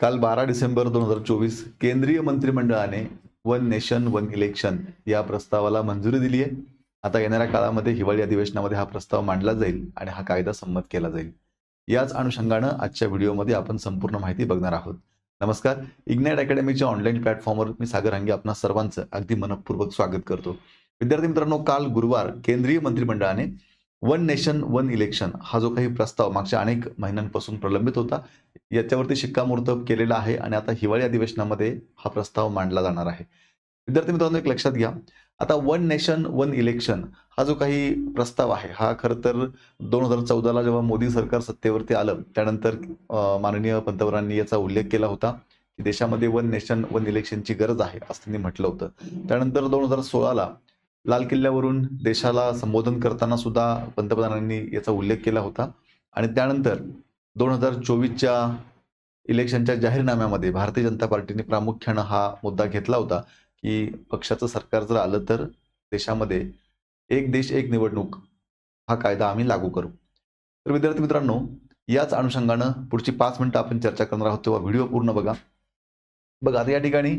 काल बारा डिसेंबर दोन हजार चोवीस केंद्रीय मंत्रिमंडळाने वन नेशन वन इलेक्शन या प्रस्तावाला मंजुरी दिली आहे. आता येणाऱ्या काळामध्ये हिवाळी अधिवेशनामध्ये हा प्रस्ताव मांडला जाईल आणि हा कायदा संमत केला जाईल. याच अनुषंगानं आजच्या व्हिडिओमध्ये आपण संपूर्ण माहिती बघणार आहोत. नमस्कार इग्नाइट अकॅडमीच्या ऑनलाईन प्लॅटफॉर्मवर मी सागर हंगे आपणा सर्वांचं अगदी मनपूर्वक स्वागत करतो. विद्यार्थी मित्रांनो काल गुरुवार केंद्रीय मंत्रिमंडळाने वन नेशन वन इलेक्शन हा जो काही प्रस्ताव मागच्या अनेक महिन्यांपासून प्रलंबित होता याच्यावरती शिक्कामोर्तब केलेला आहे आणि आता हिवाळी अधिवेशनामध्ये हा प्रस्ताव मांडला जाणार आहे. विद्यार्थी मित्रांनो एक लक्षात घ्या. आता वन नेशन वन इलेक्शन हा जो काही प्रस्ताव आहे हा खरं तर दोन हजार चौदाला जेव्हा मोदी सरकार सत्तेवरती आलं त्यानंतर माननीय पंतप्रधानांनी याचा उल्लेख केला होता की देशामध्ये वन नेशन वन इलेक्शनची गरज आहे असं त्यांनी म्हटलं होतं. त्यानंतर दोन हजार सोळाला लाल किल्ल्यावरून देशाला संबोधन करताना सुद्धा पंतप्रधानांनी याचा उल्लेख केला होता. आणि त्यानंतर दोन हजार चोवीसच्या इलेक्शनच्या जाहीरनाम्यामध्ये भारतीय जनता पार्टीने प्रामुख्यानं हा मुद्दा घेतला होता की पक्षाचं सरकार जर आलं तर देशामध्ये एक देश एक निवडणूक हा कायदा आम्ही लागू करू. तर विद्यार्थी मित्रांनो याच अनुषंगानं पुढची पाच मिनिटं आपण चर्चा करणार आहोत तेव्हा व्हिडिओ पूर्ण बघा. बघा आता या ठिकाणी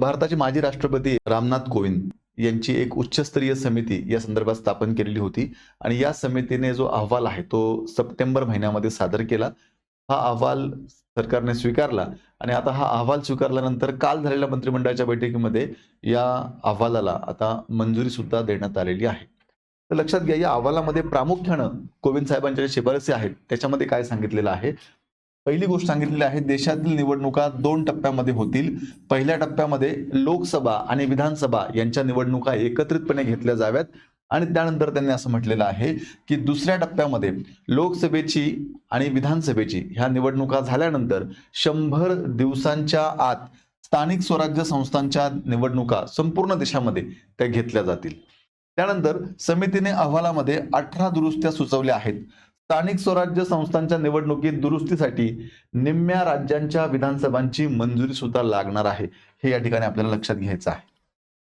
भारताचे माजी राष्ट्रपती रामनाथ कोविंद यांची एक उच्चस्तरीय समिती या संदर्भात स्थापन केलेली होती. आणि या समितीने जो अहवाल आहे तो सप्टेंबर महिन्यामध्ये सादर केला. हा अहवाल सरकारने स्वीकारला आणि आता हा अहवाल स्वीकारल्यानंतर काल झालेल्या मंत्रिमंडळाच्या बैठकीमध्ये या अहवालाला आता मंजुरी सुद्धा देण्यात आलेली आहे. तर लक्षात घ्या या अहवालामध्ये प्रामुख्यानं कोविंद साहेबांच्या ज्या शिफारसी आहेत त्याच्यामध्ये काय सांगितलेलं आहे? पहिली गोष्ट सांगितलेली आहे देशातील निवडणुका दोन टप्प्यामध्ये होतील. पहिल्या टप्प्यामध्ये लोकसभा आणि विधानसभा यांच्या निवडणुका एकत्रितपणे घेतल्या जाव्यात. आणि त्यानंतर त्यांनी असं म्हटलेलं आहे की दुसऱ्या टप्प्यामध्ये लोकसभेची आणि विधानसभेची ह्या निवडणुका झाल्यानंतर शंभर दिवसांच्या आत स्थानिक स्वराज्य संस्थांच्या निवडणुका संपूर्ण देशामध्ये त्या घेतल्या जातील. त्यानंतर समितीने अहवालामध्ये अठरा दुरुस्त्या सुचवल्या आहेत. स्थानिक स्वराज्य संस्थांच्या निवडणुकीत दुरुस्तीसाठी निम्म्या राज्यांच्या विधानसभांची मंजुरी सुद्धा लागणार आहे. हे या ठिकाणी आपल्याला लक्षात घ्यायचं आहे.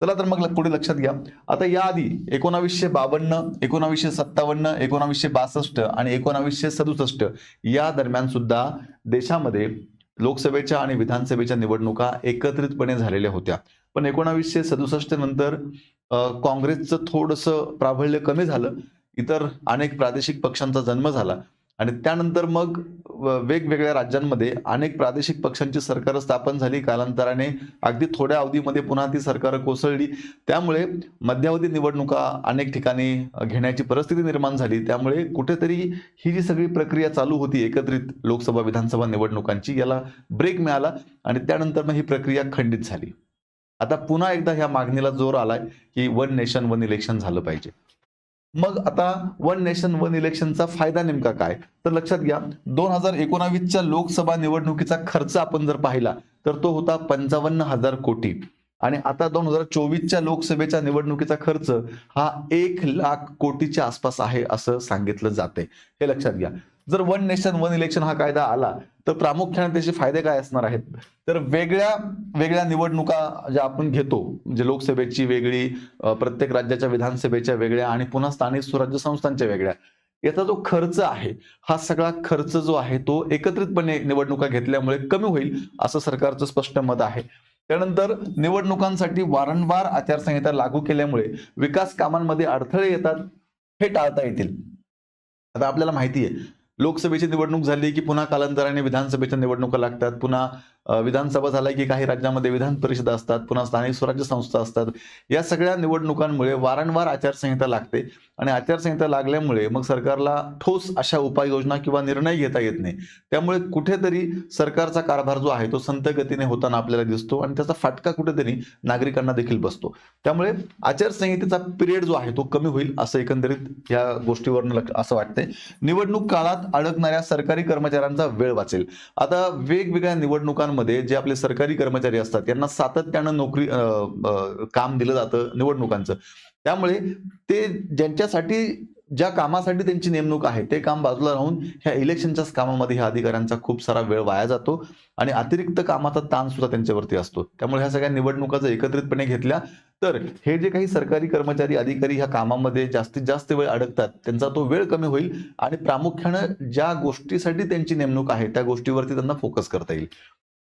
चला तर मग पुढे लक्षात घ्या. आता याआधी एकोणावीसशे बावन्न एकोणावीसशे सत्तावन्न एकोणावीसशे बासष्ट आणि एकोणावीसशे सदुसष्ट या दरम्यान सुद्धा देशामध्ये लोकसभेच्या आणि विधानसभेच्या निवडणुका एकत्रितपणे झालेल्या होत्या. पण एकोणावीसशे सदुसष्ट नंतर काँग्रेसचं थोडंसं प्राबल्य कमी झालं. इतर अनेक प्रादेशिक पक्षांचा जन्म झाला. आणि त्यानंतर मग वेगवेगळ्या राज्यांमध्ये अनेक प्रादेशिक पक्षांची सरकार स्थापन झाली. कालांतराने अगदी थोड्या अवधीमध्ये पुन्हा ती सरकार कोसळली. त्यामुळे मध्यावधी निवडणुका अनेक ठिकाणी घेण्याची परिस्थिती निर्माण झाली. त्यामुळे कुठेतरी ही जी सगळी प्रक्रिया चालू होती एकत्रित लोकसभा विधानसभा निवडणुकांची याला ब्रेक मिळाला आणि त्यानंतर मग ही प्रक्रिया खंडित झाली. आता पुन्हा एकदा ह्या मागणीला जोर आलाय की वन नेशन वन इलेक्शन झालं पाहिजे. मग आता वन नेशन वन इलेक्शनचा फायदा नेमका काय? तर लक्षात घ्या दोन हजार एकोणावीसच्या लोकसभा निवडणुकीचा खर्च आपण जर पाहिला तर तो होता पंचावन्न हजार कोटी. आणि आता दोन हजार चोवीसच्या लोकसभेच्या निवडणुकीचा खर्च हा एक लाख कोटीच्या आसपास आहे असं सांगितलं जाते हे लक्षात घ्या. जर वन नेशन वन इलेक्शन हा कायदा आला तर प्रामुख्याने त्याचे फायदे काय असणार आहेत? तर वेगळ्या वेगळ्या निवडणुका ज्या आपण घेतो म्हणजे लोकसभेची वेगळी प्रत्येक राज्याच्या विधानसभेच्या वेगळ्या आणि पुन्हा स्थानिक स्वराज्य संस्थांच्या वेगळ्या याचा जो खर्च आहे हा सगळा खर्च जो आहे तो एकत्रितपणे निवडणुका घेतल्यामुळे कमी होईल असं सरकारचं स्पष्ट मत आहे. त्यानंतर निवडणुकांसाठी वारंवार आचारसंहिता लागू केल्यामुळे विकास कामांमध्ये अडथळे येतात हे टाळता येतील. आता आपल्याला माहिती आहे लोकसभेची निवडणूक झाली की पुन्हा कालांतराने विधानसभेच्या निवडणुका लागतात पुन्हा विधानसभा झाला की काही राज्यामध्ये विधान परिषद असतात पुन्हा स्थानिक स्वराज्य संस्था असतात. या सगळ्या निवडणुकांमुळे वारंवार आचारसंहिता लागते आणि आचारसंहिता लागल्यामुळे मग सरकारला ठोस अशा उपाययोजना किंवा निर्णय घेता येत नाही. त्यामुळे कुठेतरी सरकारचा कारभार जो आहे तो संत गतीने होताना आपल्याला दिसतो आणि त्याचा फाटका कुठेतरी नागरिकांना देखील बसतो. त्यामुळे आचारसंहितेचा पिरियड जो आहे तो कमी होईल असं एकंदरीत या गोष्टीवरून लक्ष असं वाटतंय. निवडणूक काळात अडकणाऱ्या सरकारी कर्मचाऱ्यांचा वेळ वाचेल. आता वेगवेगळ्या निवडणुकांमध्ये जे आपले सरकारी कर्मचारी असतात त्यांना सातत्यानं नोकरी काम दिलं जातं निवडणुकांचं. त्यामुळे ते ज्यांच्यासाठी ज्या कामासाठी त्यांची नेमणूक आहे ते काम बाजूला राहून ह्या इलेक्शनच्याच कामामध्ये ह्या अधिकाऱ्यांचा खूप सारा वेळ वाया जातो आणि अतिरिक्त कामाचा ताण सुद्धा त्यांच्यावरती असतो. त्यामुळे ह्या सगळ्या निवडणुका जर एकत्रितपणे घेतल्या तर हे जे काही सरकारी कर्मचारी अधिकारी ह्या कामामध्ये जास्तीत जास्त वेळ अडकतात त्यांचा तो वेळ कमी होईल आणि प्रामुख्यानं ज्या गोष्टीसाठी त्यांची नेमणूक आहे त्या गोष्टीवरती त्यांना फोकस करता येईल.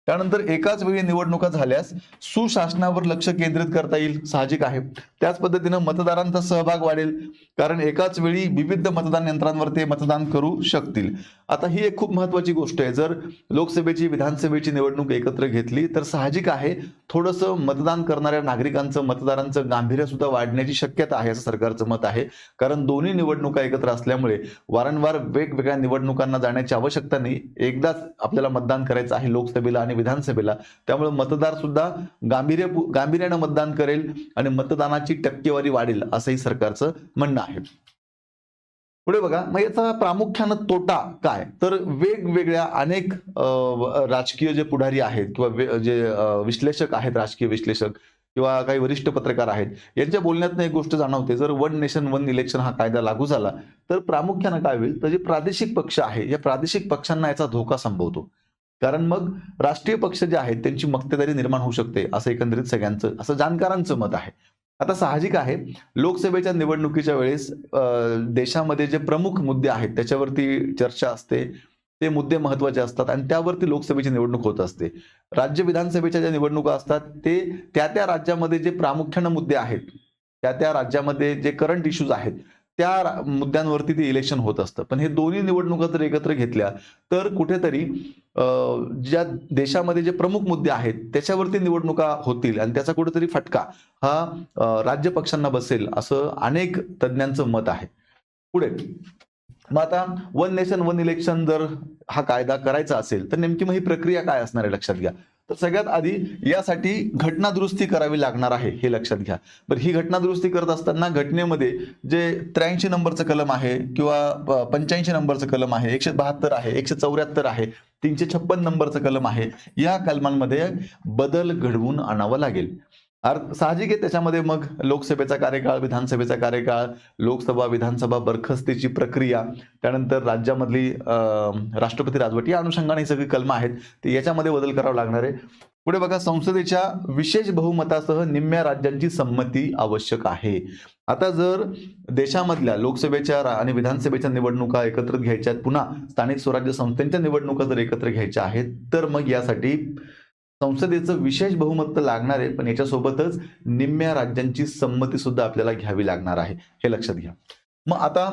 त्यानंतर एकाच वेळी निवडणुका झाल्यास सुशासनावर लक्ष केंद्रित करता येईल साहजिक आहे. त्याच पद्धतीनं मतदारांचा सहभाग वाढेल कारण एकाच वेळी विविध मतदान यंत्रांवर ते मतदान करू शकतील. आता ही एक खूप महत्वाची गोष्ट आहे. जर लोकसभेची विधानसभेची निवडणूक एकत्र घेतली तर साहजिक आहे. थोडंसं मतदान करणाऱ्या नागरिकांचं मतदारांचं गांभीर्य सुद्धा वाढण्याची शक्यता आहे असं सरकारचं मत आहे. कारण दोन्ही निवडणुका एकत्र असल्यामुळे वारंवार वेगवेगळ्या निवडणुकांना जाण्याची आवश्यकता नाही. एकदाच आपल्याला मतदान करायचं आहे लोकसभेला आणि विधानसभेला. त्यामुळे मतदार सुद्धा गांभीर्य गांभीर्यानं मतदान करेल आणि मतदानाची टक्केवारी वाढेल असंही सरकारचं म्हणणं आहे. पुढे बघा मग याचा प्रामुख्यानं तोटा काय? तर वेगवेगळ्या अनेक राजकीय जे पुढारी आहेत किंवा जे विश्लेषक आहेत राजकीय विश्लेषक किंवा काही वरिष्ठ पत्रकार आहेत यांच्या बोलण्यातनं एक गोष्ट जाणवते. जर वन नेशन वन इलेक्शन हा कायदा लागू झाला तर प्रामुख्यानं काय होईल? तर जे प्रादेशिक पक्ष आहे या प्रादेशिक पक्षांना याचा धोका संभवतो. कारण मग राष्ट्रीय पक्ष जे आहेत त्यांची मक्तेदारी निर्माण होऊ शकते असं एकंदरीत सगळ्यांचं असं जाणकारांचं मत आहे. आता साहजिक आहे. लोकसभेच्या निवडणुकीच्या वेळेस देशामध्ये जे प्रमुख मुद्दे आहेत त्याच्यावरती चर्चा असते. ते मुद्दे महत्त्वाचे असतात आणि त्यावरती लोकसभेची निवडणूक होत असते. राज्य विधानसभेच्या ज्या निवडणुका असतात ते त्या त्या राज्यामध्ये जे प्रामुख्यानं मुद्दे आहेत त्या त्या राज्यामध्ये जे करंट इश्यूज आहेत त्या मुद्द्यांवरती ते इलेक्शन होत असतं. पण हे दोन्ही निवडणुका जर एकत्र घेतल्या तर कुठेतरी अं, ज्या देशामध्ये जे प्रमुख मुद्दे आहेत त्याच्यावरती निवडणुका होतील आणि त्याचा कुठेतरी फटका हा राज्य पक्षांना बसेल असं अनेक तज्ज्ञांचं मत आहे. पुढे मग आता वन नेशन वन इलेक्शन जर हा कायदा करायचा असेल तर नेमकी मग ही प्रक्रिया काय असणार आहे लक्षात घ्या. तर सगळ्यात आधी यासाठी घटना दुरुस्ती करावी लागणार आहे हे लक्षात घ्या. बरं ही घटना दुरुस्ती करत असताना घटनेमध्ये जे त्र्याऐंशी नंबरचं कलम आहे किंवा पंच्याऐंशी नंबरचं कलम आहे एकशे बहात्तर आहे एकशे चौऱ्याहत्तर आहे तीनशे छप्पन नंबरचं कलम आहे या कलमांमध्ये बदल घडवून आणावा लागेल. अर्थ साहजिक आहे त्याच्यामध्ये मग लोकसभेचा कार्यकाळ विधानसभेचा कार्यकाळ लोकसभा विधानसभा बरखस्तीची प्रक्रिया त्यानंतर राज्यामधली राष्ट्रपती राजवट या अनुषंगाने ही सगळी कलमं आहेत. ते याच्यामध्ये बदल करावा लागणार आहे. पुढे बघा संसदेच्या विशेष बहुमतासह निम्म्या राज्यांची संमती आवश्यक आहे. आता जर देशामधल्या लोकसभेच्या आणि विधानसभेच्या निवडणुका एकत्र घ्यायच्या आहेत पुन्हा स्थानिक स्वराज्य संस्थांच्या निवडणुका जर एकत्र घ्यायच्या आहेत तर मग यासाठी संसदेचं विशेष बहुमत तर लागणार आहे पण याच्यासोबतच निम्म्या राज्यांची संमती सुद्धा आपल्याला घ्यावी लागणार आहे हे लक्षात घ्या. मग आता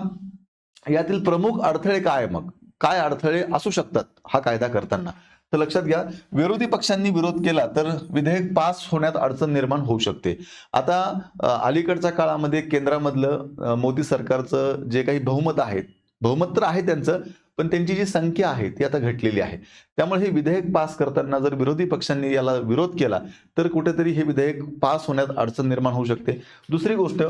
यातील प्रमुख अडथळे काय मग? काय अडथळे असू शकतात हा कायदा करताना? तर लक्षात घ्या विरोधी पक्षांनी विरोध केला तर विधेयक पास होण्यात अडचण निर्माण होऊ शकते. आता अलीकडच्या काळामध्ये केंद्रामधलं मोदी सरकारचं जे काही बहुमत आहे बहुमत तर आहे त्यांचं पण त्यांची जी संख्या आहे ती आता घटलेली आहे. त्यामुळे हे विधेयक पास करताना जर विरोधी पक्षांनी याला विरोध केला तर कुठेतरी हे विधेयक पास होण्यात अडचण निर्माण होऊ शकते. दुसरी गोष्ट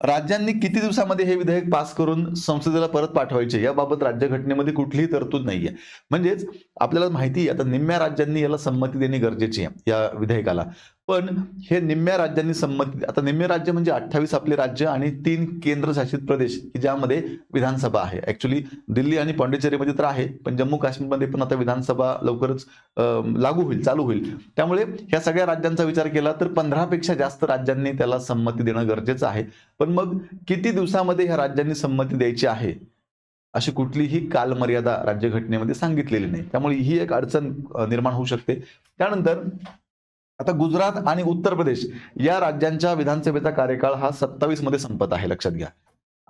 राज्यांनी किती दिवसामध्ये हे विधेयक पास करून संसदेला परत पाठवायचे याबाबत राज्यघटनेमध्ये कुठलीही तरतूद नाहीये. म्हणजेच आपल्याला माहिती आहे आता निम्म्या राज्यांनी याला संमती देणे गरजेची आहे या विधेयकाला. पण हे निम्म्या राज्यांनी संमती आता निम्मे राज्य म्हणजे अठ्ठावीस आपले राज्य आणि तीन केंद्रशासित प्रदेश की ज्यामध्ये विधानसभा आहे. ऍक्च्युली दिल्ली आणि पॉंडिचेरीमध्ये तर आहे पण जम्मू काश्मीरमध्ये पण आता विधानसभा लवकरच लागू होईल चालू होईल. त्यामुळे ह्या सगळ्या राज्यांचा विचार केला तर पंधरापेक्षा जास्त राज्यांनी त्याला संमती देणं गरजेचं आहे. पण मग किती दिवसामध्ये ह्या राज्यांनी संमती द्यायची आहे? अशी कुठलीही कालमर्यादा राज्यघटनेमध्ये सांगितलेली नाही. त्यामुळे ही एक अडचण निर्माण होऊ शकते. त्यानंतर आता गुजरात आणि उत्तर प्रदेश या राज्यांच्या विधानसभेचा कार्यकाळ हा सत्तावीसमध्ये संपत आहे लक्षात घ्या.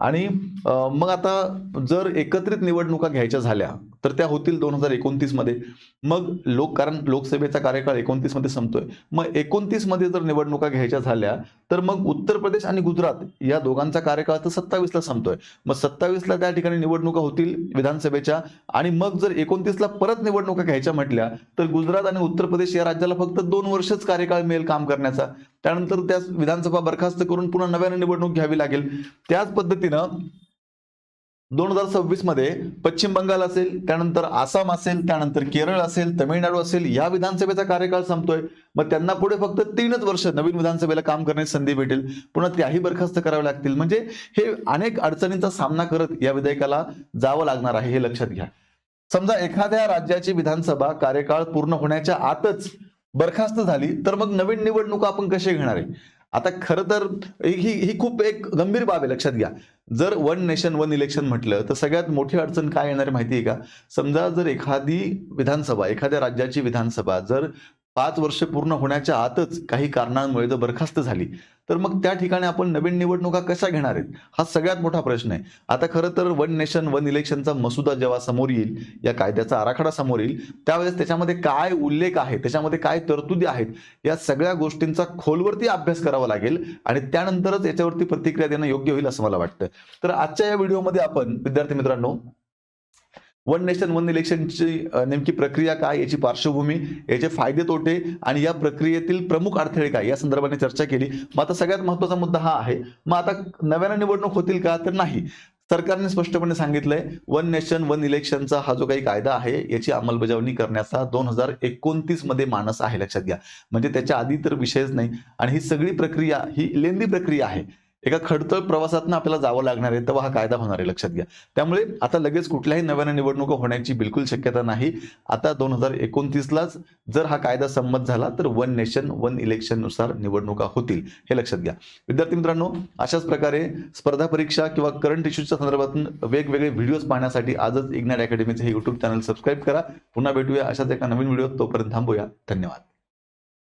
आणि मग आता जर एकत्रित निवडणुका घ्यायच्या झाल्या तर त्या होतील दोन हजार एकोणतीसमध्ये. मग लोक कारण लोकसभेचा कार्यकाळ एकोणतीसमध्ये संपतोय. मग एकोणतीसमध्ये जर निवडणुका घ्यायच्या झाल्या तर मग उत्तर प्रदेश आणि गुजरात या दोघांचा कार्यकाळ तर सत्तावीसला संपतोय. मग सत्तावीसला त्या ठिकाणी निवडणुका होतील विधानसभेच्या आणि मग जर एकोणतीसला परत निवडणुका घ्यायच्या म्हटल्या तर गुजरात आणि उत्तर प्रदेश या राज्याला फक्त दोन वर्षच कार्यकाळ मिळेल काम करण्याचा. त्यानंतर त्या विधानसभा बरखास्त करून पुन्हा नव्याने निवडणूक घ्यावी लागेल. त्याच पद्धतीनं दोन हजार सव्वीसमध्ये पश्चिम बंगाल असेल त्यानंतर आसाम असेल त्यानंतर केरळ असेल तमिळनाडू असेल या विधानसभेचा कार्यकाळ संपतोय. मग त्यांना पुढे फक्त तीनच वर्ष नवीन विधानसभेला काम करण्याची संधी भेटेल. पुन्हा त्याही बरखास्त करावे लागतील. म्हणजे हे अनेक अडचणींचा सामना करत या विधेयकाला जावं लागणार आहे हे लक्षात घ्या. समजा एखाद्या राज्याची विधानसभा कार्यकाळ पूर्ण होण्याच्या आतच बरखास्त झाली तर मग नवीन निवडणुका आपण कसे घेणार आहे? आता खरं तर ही ही खूप एक गंभीर बाब आहे लक्षात घ्या. जर वन नेशन वन इलेक्शन म्हटलं तर सगळ्यात मोठी अडचण काय येणार माहिती आहे का? समजा जर एखादी विधानसभा एखाद्या राज्याची विधानसभा जर पाच वर्ष पूर्ण होण्याच्या आतच काही कारणांमुळे जर बरखास्त झाली. तर मग त्या ठिकाणी आपण नवीन निवडणुका कशा घेणार आहेत? हा सगळ्यात मोठा प्रश्न आहे. आता खरं तर वन नेशन वन इलेक्शनचा मसुदा जेव्हा समोर येईल या कायद्याचा आराखडा समोर येईल त्यावेळेस त्याच्यामध्ये काय उल्लेख आहे त्याच्यामध्ये काय तरतुदी आहेत या सगळ्या गोष्टींचा खोलवरती अभ्यास करावा लागेल आणि त्यानंतरच याच्यावरती प्रतिक्रिया देणं योग्य होईल असं मला वाटतं. तर आजच्या या व्हिडिओमध्ये आपण विद्यार्थी मित्रांनो वन नेशन वन इलेक्शनची नेमकी प्रक्रिया काय याची पार्श्वभूमी याचे फायदे तोटे आणि या प्रक्रियेतील प्रमुख अडथळे काय या संदर्भाने चर्चा केली. मग आता सगळ्यात महत्त्वाचा मुद्दा हा आहे मग आता नव्यानं निवडणूक होतील का तर नाही. सरकारने स्पष्टपणे सांगितलंय वन नेशन वन इलेक्शनचा हा जो काही कायदा आहे याची अंमलबजावणी करण्याचा दोन हजार एकोणतीसमध्ये मानस आहे लक्षात घ्या. म्हणजे त्याच्या आधी तर विषयच नाही आणि ही सगळी प्रक्रिया ही लेंदी प्रक्रिया आहे. एका खडतळ प्रवासातनं आपल्याला जावं लागणार आहे तेव्हा हा कायदा होणार आहे लक्षात घ्या. त्यामुळे आता लगेच कुठल्याही नव्यानं निवडणुका होण्याची बिलकुल शक्यता नाही. आता दोन हजार एकोणतीसलाच जर हा कायदा संमत झाला तर वन नेशन वन इलेक्शननुसार निवडणुका होतील हे लक्षात घ्या. विद्यार्थी मित्रांनो अशाच प्रकारे स्पर्धा परीक्षा किंवा करंट इश्यूच्या संदर्भातून वेगवेगळे व्हिडिओज पाहण्यासाठी आजच इग्नॅट अकॅडमीचे हे युट्यूब चॅनल सबस्क्राईब करा. पुन्हा भेटूया अशाच एका नवीन व्हिडिओ तोपर्यंत थांबूया. धन्यवाद.